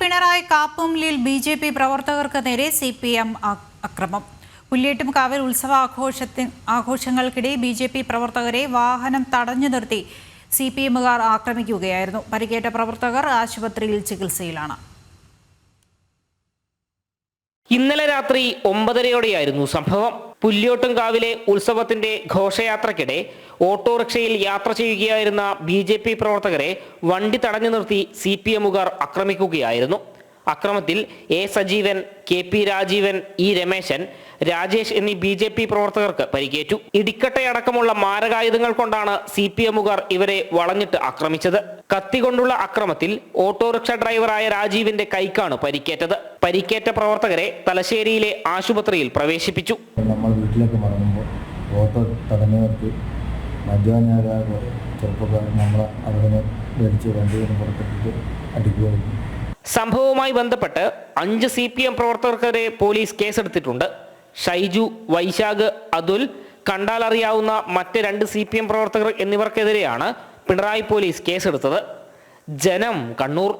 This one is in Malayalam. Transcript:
പിണറായി കാപ്പുംലിൽ ബി ജെ പി പ്രവർത്തകർക്ക് നേരെ സി പി എം അക്രമം. പുല്ലേട്ടും കാവൽ ഉത്സവ ആഘോഷത്തി ആഘോഷങ്ങൾക്കിടെ ബി ജെ പി പ്രവർത്തകരെ വാഹനം തടഞ്ഞു നിർത്തി സി പി എമ്മുകാർ ആക്രമിക്കുകയായിരുന്നു. പരിക്കേറ്റ പ്രവർത്തകർ ആശുപത്രിയിൽ ചികിത്സയിലാണ്. ഇന്നലെ രാത്രി ഒമ്പതരയോടെയായിരുന്നു സംഭവം. പുല്യോട്ടുംകാവിലെ ഉത്സവത്തിന്റെ ഘോഷയാത്രക്കിടെ ഓട്ടോറിക്ഷയിൽ യാത്ര ചെയ്യുകയായിരുന്ന ബി പ്രവർത്തകരെ വണ്ടി തടഞ്ഞു നിർത്തി സി പി എമ്മുകാർ ആക്രമിക്കുകയായിരുന്നു. അക്രമത്തിൽ A Sajeevan K P Rajeevan E Rameshan Rajesh എന്നീ ബി ജെ പി പ്രവർത്തകർക്ക് പരിക്കേറ്റു. ഇടിക്കട്ടയടക്കമുള്ള മാരകായുധങ്ങൾ കൊണ്ടാണ് സി പി എമ്മുകാർ ഇവരെ വളഞ്ഞിട്ട് ആക്രമിച്ചത്. കത്തികൊണ്ടുള്ള അക്രമത്തിൽ ഓട്ടോറിക്ഷ ഡ്രൈവറായ രാജീവിന്റെ കൈക്കാണ് പരിക്കേറ്റത്. പരിക്കേറ്റ പ്രവർത്തകരെ തലശ്ശേരിയിലെ ആശുപത്രിയിൽ പ്രവേശിപ്പിച്ചു. നമ്മൾ വീട്ടിലേക്ക് മടങ്ങുമ്പോൾ ഓട്ടോ നമ്മളെ അവിടെ നിന്ന് അടിക്കുകയായിരുന്നു സംഭവവുമായി ബന്ധപ്പെട്ട് അഞ്ച് സി പി എം പ്രവർത്തകർക്കെതിരെ പോലീസ് കേസെടുത്തിട്ടുണ്ട്. ഷൈജു വൈശാഖ് അതുൽ കണ്ടാലറിയാവുന്ന മറ്റ് രണ്ട് സി പി എം പ്രവർത്തകർ എന്നിവർക്കെതിരെയാണ് പിണറായി പോലീസ് കേസെടുത്തത്. ജനം കണ്ണൂർ.